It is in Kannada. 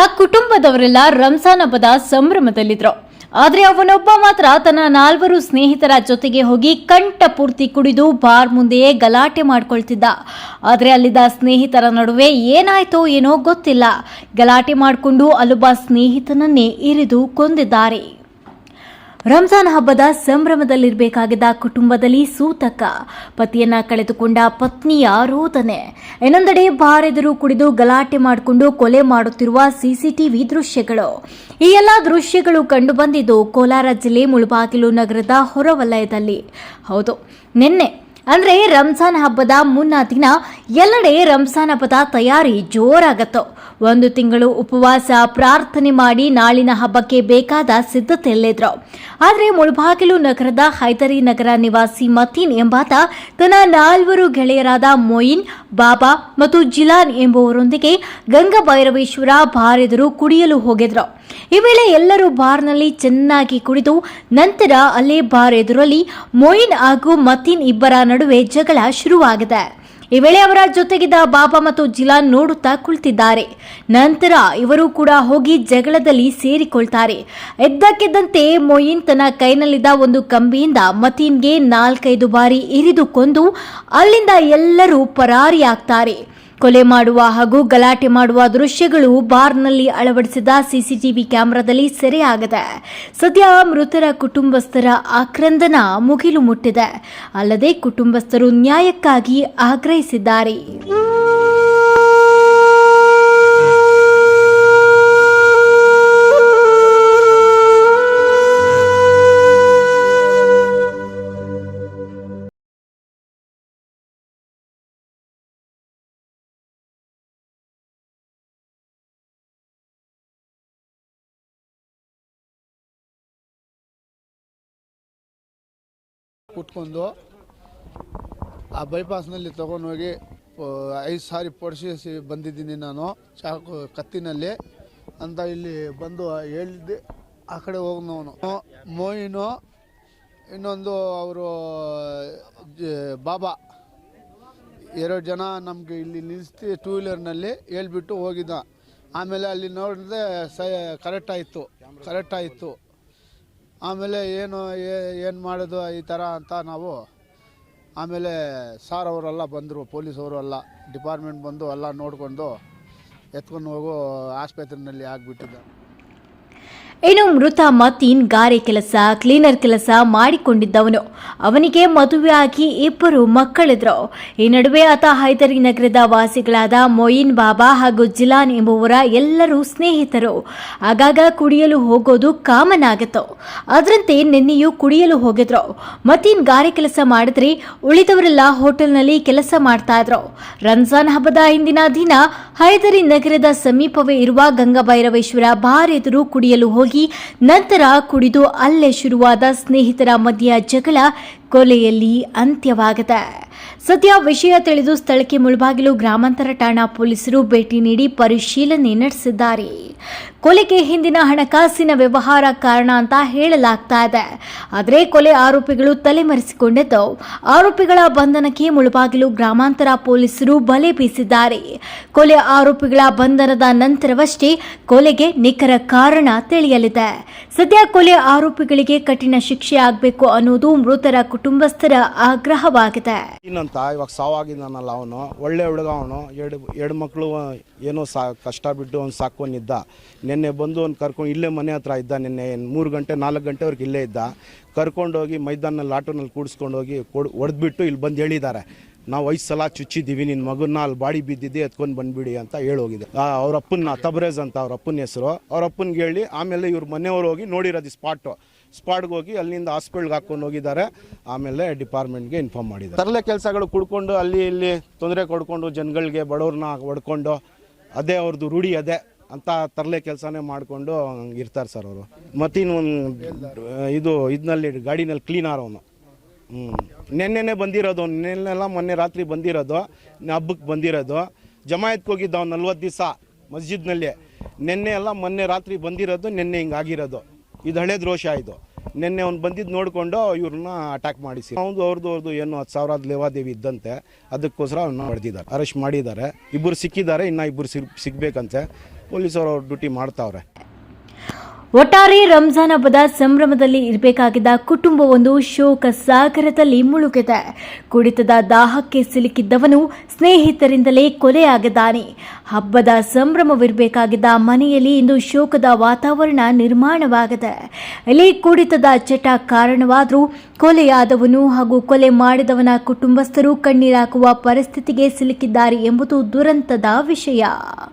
ಆ ಕುಟುಂಬದವರೆಲ್ಲ ರಂಜಾನ್ ಹಬ್ಬದ ಸಂಭ್ರಮದಲ್ಲಿದ್ರು. ಆದರೆ ಅವನೊಬ್ಬ ಮಾತ್ರ ತನ್ನ ನಾಲ್ವರು ಸ್ನೇಹಿತರ ಜೊತೆಗೆ ಹೋಗಿ ಕಂಠ ಪೂರ್ತಿ ಕುಡಿದು ಬಾರ್ ಮುಂದೆಯೇ ಗಲಾಟೆ ಮಾಡ್ಕೊಳ್ತಿದ್ದ. ಆದರೆ ಅಲ್ಲಿದ್ದ ಸ್ನೇಹಿತರ ನಡುವೆ ಏನಾಯ್ತೋ ಏನೋ ಗೊತ್ತಿಲ್ಲ. ಗಲಾಟೆ ಮಾಡಿಕೊಂಡು ಅಲ್ಲೊಬ್ಬ ಸ್ನೇಹಿತನನ್ನೇ ಇರಿದು ಕೊಂದಿದ್ದಾರೆ. ರಂಜಾನ್ ಹಬ್ಬದ ಸಂಭ್ರಮದಲ್ಲಿರಬೇಕಾಗಿದ್ದ ಕುಟುಂಬದಲ್ಲಿ ಸೂತಕ, ಪತಿಯನ್ನ ಕಳೆದುಕೊಂಡ ಪತ್ನಿಯ ರೋದನೆ. ಇನ್ನೊಂದೆಡೆ ಬಾರೆದುರು ಕುಡಿದು ಗಲಾಟೆ ಮಾಡಿಕೊಂಡು ಕೊಲೆ ಮಾಡುತ್ತಿರುವ ಸಿಸಿಟಿವಿ ದೃಶ್ಯಗಳು. ಈ ಎಲ್ಲ ದೃಶ್ಯಗಳು ಕಂಡುಬಂದಿದ್ದು ಕೋಲಾರ ಜಿಲ್ಲೆ ಮುಳಬಾಗಿಲು ನಗರದ ಹೊರವಲಯದಲ್ಲಿ. ಹೌದು, ನಿನ್ನೆ ಅಂದ್ರೆ ರಂಜಾನ್ ಹಬ್ಬದ ಮುನ್ನ ದಿನ ಎಲ್ಲೆಡೆ ರಂಜಾನ್ ಹಬ್ಬದ ತಯಾರಿ ಜೋರಾಗತ್ತೋ. ಒಂದು ತಿಂಗಳು ಉಪವಾಸ, ಪ್ರಾರ್ಥನೆ ಮಾಡಿ ನಾಳಿನ ಹಬ್ಬಕ್ಕೆ ಬೇಕಾದ ಸಿದ್ಧತೆಯಲ್ಲಿದ್ರು ಆದರೆ ಮುಳಬಾಗಿಲು ನಗರದ ಹೈದರಿ ನಗರ ನಿವಾಸಿ ಮತೀನ್ ಎಂಬಾತ ತನ್ನ ನಾಲ್ವರು ಗೆಳೆಯರಾದ ಮೊಯಿನ್, ಬಾಬಾ ಮತ್ತು ಜಿಲಾನ್ ಎಂಬುವರೊಂದಿಗೆ ಗಂಗಭೈರವೇಶ್ವರ ಬಾರೆದರು ಕುಡಿಯಲು ಹೋಗಿದ್ರು. ಈ ವೇಳೆ ಎಲ್ಲರೂ ಬಾರ್ನಲ್ಲಿ ಚೆನ್ನಾಗಿ ಕುಡಿದು ನಂತರ ಅಲ್ಲೇ ಬಾರ್ ಎದುರಲ್ಲಿ ಮೊಯಿನ್ ಹಾಗೂ ಮತೀನ್ ಇಬ್ಬರ ನಡುವೆ ಜಗಳ ಶುರುವಾಗಿದೆ. ಈ ವೇಳೆ ಅವರ ಜೊತೆಗಿದ್ದ ಬಾಬಾ ಮತ್ತು ಜಿಲಾನ್ ನೋಡುತ್ತಾ ಕುಳಿತಿದ್ದಾರೆ. ನಂತರ ಇವರು ಕೂಡ ಹೋಗಿ ಜಗಳದಲ್ಲಿ ಸೇರಿಕೊಳ್ತಾರೆ. ಎದ್ದಕ್ಕೆದ್ದಂತೆ ಮೊಯಿನ್ ತನ್ನ ಕೈನಲ್ಲಿದ್ದ ಒಂದು ಕಂಬಿಯಿಂದ ಮತೀನ್ಗೆ ನಾಲ್ಕೈದು ಬಾರಿ ಇರಿದುಕೊಂಡು ಅಲ್ಲಿಂದ ಎಲ್ಲರೂ ಪರಾರಿಯಾಗ್ತಾರೆ. ಕೊಲೆ ಮಾಡುವ ಹಾಗೂ ಗಲಾಟೆ ಮಾಡುವ ದೃಶ್ಯಗಳು ಬಾರ್ನಲ್ಲಿ ಅಳವಡಿಸಿದ ಸಿಸಿಟಿವಿ ಕ್ಯಾಮೆರಾದಲ್ಲಿ ಸೆರೆಯಾಗಿದೆ. ಸದ್ಯ ಮೃತರ ಕುಟುಂಬಸ್ಥರ ಆಕ್ರಂದನ ಮುಗಿಲು ಮುಟ್ಟಿದೆ. ಅಲ್ಲದೆ ಕುಟುಂಬಸ್ಥರು ನ್ಯಾಯಕ್ಕಾಗಿ ಆಗ್ರಹಿಸಿದ್ದಾರೆ. ಕುಟ್ಕೊಂಡು ಆ ಬೈಪಾಸ್ನಲ್ಲಿ ತೊಗೊಂಡೋಗಿ ಐದು ಸಾರಿ ಪೊಡಿಸಿ ಬಂದಿದ್ದೀನಿ ನಾನು ಚಾಕು ಕತ್ತಿನಲ್ಲಿ. ಅಂತ ಇಲ್ಲಿ ಬಂದು ಹೇಳ್ದೆ ಆ ಕಡೆ ಹೋಗ್ನವನು. ಮೋಯಿನು ಇನ್ನೊಂದು ಅವರು ಬಾಬಾ. ಎರಡು ಜನ ನಮಗೆ ಇಲ್ಲಿ ನಿಲ್ಲಿಸಿ ಟೂ ವೀಲರ್ನಲ್ಲಿ ಹೇಳ್ಬಿಟ್ಟು ಹೋಗಿದ್ದ. ಆಮೇಲೆ ಅಲ್ಲಿ ನೋಡಿದ್ರೆ ಸ ಕರೆಕ್ಟ್ ಆಯಿತು. ಕರೆಕ್ಟ್ ಆಯಿತು. ಆಮೇಲೆ ಏನು ಏನು ಮಾಡೋದು, ಈ ಥರ ಅಂತ ನಾವು, ಆಮೇಲೆ ಸಾರ್ ಅವರೆಲ್ಲ ಬಂದರು ಪೊಲೀಸವರು ಎಲ್ಲ, ಡಿಪಾರ್ಟ್ಮೆಂಟ್ ಬಂದು ಎಲ್ಲ ನೋಡಿಕೊಂಡು ಎತ್ಕೊಂಡು ಹೋಗು, ಆಸ್ಪತ್ರೆಯಲ್ಲಿ ಆಗಿಬಿಟ್ಟಿದ್ದ ಇನ್ನು ಮೃತ ಮತೀನ್ ಗಾರೆ ಕೆಲಸ, ಕ್ಲೀನರ್ ಕೆಲಸ ಮಾಡಿಕೊಂಡಿದ್ದವನು. ಅವನಿಗೆ ಮದುವೆಯಾಗಿ ಇಬ್ಬರು ಮಕ್ಕಳಿದ್ರು. ಈ ನಡುವೆ ಆತ ಹೈದರಿ ನಗರದ ವಾಸಿಗಳಾದ ಮೊಯಿನ್ ಬಾಬಾ ಹಾಗೂ ಜಿಲಾನ್ ಎಂಬುವರ ಎಲ್ಲರೂ ಸ್ನೇಹಿತರು. ಆಗಾಗ ಕುಡಿಯಲು ಹೋಗೋದು ಕಾಮನ್ ಆಗಿತ್ತು ಅದರಂತೆ ನಿನ್ನೆಯೂ ಕುಡಿಯಲು ಹೋಗಿದ್ರು. ಮತೀನ್ ಗಾರೆ ಕೆಲಸ ಮಾಡಿದ್ರೆ ಉಳಿದವರೆಲ್ಲ ಹೋಟೆಲ್ನಲ್ಲಿ ಕೆಲಸ ಮಾಡ್ತಾ ಇದ್ರು. ರಂಜಾನ್ ಹಬ್ಬದ ಹಿಂದಿನ ದಿನ ಹೈದರಿ ನಗರದ ಸಮೀಪವೇ ಇರುವ ಗಂಗಾಭೈರವೇಶ್ವರ ಬಾರ್ ಎದುರು ಕುಡಿಯಲು ಹೋಗಿ ನಂತರ ಕುಡಿದು ಅಲ್ಲೇ ಶುರುವಾದ ಸ್ನೇಹಿತರ ಮಧ್ಯ ಜಗಳ ಕೊಲೆಯಲ್ಲಿ ಅಂತ್ಯವಾಗದ. ಸದ್ಯ ವಿಷಯ ತಿಳಿದು ಸ್ಥಳಕ್ಕೆ ಮುಳಬಾಗಿಲು ಗ್ರಾಮಾಂತರ ಠಾಣಾ ಪೊಲೀಸರು ಭೇಟಿ ನೀಡಿ ಪರಿಶೀಲನೆ ನಡೆಸಿದ್ದಾರೆ. ಕೊಲೆಗೆ ಹಿಂದಿನ ಹಣಕಾಸಿನ ವ್ಯವಹಾರ ಕಾರಣ ಅಂತ ಹೇಳಲಾಗ್ತಾ ಇದೆ. ಆದರೆ ಕೊಲೆ ಆರೋಪಿಗಳು ತಲೆಮರೆಸಿಕೊಂಡಿದ್ದು. ಆರೋಪಿಗಳ ಬಂಧನಕ್ಕೆ ಮುಳಬಾಗಿಲು ಗ್ರಾಮಾಂತರ ಪೊಲೀಸರು ಬಲೆ ಬೀಸಿದ್ದಾರೆ. ಕೊಲೆ ಆರೋಪಿಗಳ ಬಂಧನದ ನಂತರವಷ್ಟೇ ಕೊಲೆಗೆ ನಿಖರ ಕಾರಣ ತಿಳಿಯಲಿದೆ. ಸದ್ಯ ಕೊಲೆ ಆರೋಪಿಗಳಿಗೆ ಕಠಿಣ ಶಿಕ್ಷೆ ಆಗಬೇಕು ಅನ್ನೋದು ಮೃತರ ಕುಟುಂಬಸ್ಥರ ಆಗ್ರಹವಾಗಿದೆ. ಏನಂತ ಇವಾಗ ಸಾವಾಗಿದ್ದಾನಲ್ಲ ಅವನು, ಒಳ್ಳೆ ಹುಡುಗ ಅವನು. ಎರಡು ಎರಡು ಮಕ್ಕಳು ಏನೋ ಸಾ, ಕಷ್ಟ ಬಿಟ್ಟು ಅವ್ನು ಸಾಕೊಂಡಿದ್ದ ನಿನ್ನೆ ಬಂದು ಅವ್ನು ಕರ್ಕೊಂಡು ಇಲ್ಲೇ ಮನೆ ಹತ್ರ ಇದ್ದ ನಿನ್ನೆ, ಮೂರು ಗಂಟೆ, ನಾಲ್ಕು ಗಂಟೆವರೆಗೆ ಇಲ್ಲೇ ಇದ್ದ. ಕರ್ಕೊಂಡೋಗಿ ಮೈದಾನಲ್ಲಿ ಆಟೋನಲ್ಲಿ ಕೂಡಿಸ್ಕೊಂಡೋಗಿ ಕೊಡ್ ಹೊಡೆದ್ಬಿಟ್ಟು ಇಲ್ಲಿ ಬಂದು ಹೇಳಿದ್ದಾರೆ. ನಾವು ಐದು ಸಲ ಚುಚ್ಚಿದ್ದೀವಿ ನಿನ್ನ ಮಗನ್ನ ಅಲ್ಲಿ ಬಾಡಿ ಬಿದ್ದಿದ್ದೆ ಎತ್ಕೊಂಡು ಬಂದ್ಬಿಡಿ ಅಂತ ಹೇಳೋಗಿದೆ. ಅವ್ರ ಅಪ್ಪನ ತಬರೇಜ್ ಅಂತ ಅವ್ರ ಅಪ್ಪನ ಹೆಸರು. ಅವ್ರ ಅಪ್ಪನಿಗೆ ಹೇಳಿ, ಆಮೇಲೆ ಇವ್ರ ಮನೆಯವ್ರು ಹೋಗಿ ನೋಡಿರೋದು ಸ್ಪಾಟು. ಸ್ಪಾಟ್ಗೆ ಹೋಗಿ ಅಲ್ಲಿಂದ ಹಾಸ್ಪಿಟ್ಲ್ಗೆ ಹಾಕೊಂಡು ಹೋಗಿದ್ದಾರೆ. ಆಮೇಲೆ ಡಿಪಾರ್ಟ್ಮೆಂಟ್ಗೆ ಇನ್ಫಾರ್ಮ್ ಮಾಡಿದ್ದಾರೆ. ತರಲೆ ಕೆಲಸಗಳು ಕುಡ್ಕೊಂಡು ಅಲ್ಲಿ ಇಲ್ಲಿ ತೊಂದರೆ ಕೊಡ್ಕೊಂಡು ಜನಗಳಿಗೆ ಬಡವ್ರನ್ನ ಹೊಡ್ಕೊಂಡು ಅದೇ ಅವ್ರದ್ದು ರೂಢಿ ಅದೇ ಅಂತ ತರಲೆ ಕೆಲಸನೇ ಮಾಡಿಕೊಂಡು ಇರ್ತಾರೆ ಸರ್ ಅವರು. ಮತ್ತಿನ್ನೊಂದು, ಇದು ಇದ್ನಲ್ಲಿ ಗಾಡಿನಲ್ಲಿ ಕ್ಲೀನರ್ ಅವನು. ಹ್ಞೂ ನೆನ್ನೆನೆ ಬಂದಿರೋದು, ನಿನ್ನೆಲ್ಲ ಮೊನ್ನೆ ರಾತ್ರಿ ಬಂದಿರೋದು ಹಬ್ಬಕ್ಕೆ ಬಂದಿರೋದು. ಜಮಾಯತ್ಗೆ ಹೋಗಿದ್ದ ಅವ್ನು ನಲ್ವತ್ತು ದಿವಸ ಮಸ್ಜಿದ್ನಲ್ಲಿ. ನಿನ್ನೆ ಎಲ್ಲ ಮೊನ್ನೆ ರಾತ್ರಿ ಬಂದಿರೋದು, ನಿನ್ನೆ ಹಿಂಗಾಗಿರೋದು ಇದು ಹಳೆ ದ್ರೋಷ ಇದು. ನಿನ್ನೆ ಅವ್ನು ಬಂದಿದ್ದು ನೋಡಿಕೊಂಡು ಇವ್ರನ್ನ ಅಟ್ಯಾಕ್ ಮಾಡಿಸಿ. ಅವ್ನು ಅವ್ರದ್ದು ಅವ್ರದ್ದು ಏನು ಹತ್ತು ಸಾವಿರದ ಲೇವಾದೇವಿ ಇದ್ದಂತೆ, ಅದಕ್ಕೋಸ್ಕರ ಅವನ್ನ ಹೊಡೆದಿದ್ದಾರೆ. ಅರೆಸ್ಟ್ ಮಾಡಿದ್ದಾರೆ. ಇಬ್ಬರು ಸಿಕ್ಕಿದ್ದಾರೆ, ಇನ್ನೂ ಇಬ್ಬರು ಸಿಗ್, ಸಿಗಬೇಕಂತೆ. ಪೊಲೀಸರು ಅವ್ರು ಡ್ಯೂಟಿ ಮಾಡ್ತಾವ್ರೆ. ಒಟ್ಟಾರೆ ರಂಜಾನ್ ಹಬ್ಬದ ಸಂಭ್ರಮದಲ್ಲಿ ಇರಬೇಕಾಗಿದ್ದ ಕುಟುಂಬವೊಂದು ಶೋಕ ಸಾಗರದಲ್ಲಿ ಮುಳುಗಿದೆ. ಕುಡಿತದ ದಾಹಕ್ಕೆ ಸಿಲುಕಿದ್ದವನು ಸ್ನೇಹಿತರಿಂದಲೇ ಕೊಲೆಯಾಗಿದ್ದಾನೆ. ಹಬ್ಬದ ಸಂಭ್ರಮವಿರಬೇಕಾಗಿದ್ದ ಮನೆಯಲ್ಲಿ ಇಂದು ಶೋಕದ ವಾತಾವರಣ ನಿರ್ಮಾಣವಾಗಿದೆ. ಇಲ್ಲಿ ಕುಡಿತದ ಚಟ ಕಾರಣವಾದರೂ ಕೊಲೆಯಾದವನು ಹಾಗೂ ಕೊಲೆ ಮಾಡಿದವನ ಕುಟುಂಬಸ್ಥರು ಕಣ್ಣೀರಾಕುವ ಪರಿಸ್ಥಿತಿಗೆ ಸಿಲುಕಿದ್ದಾರೆ ಎಂಬುದು ದುರಂತದ ವಿಷಯ.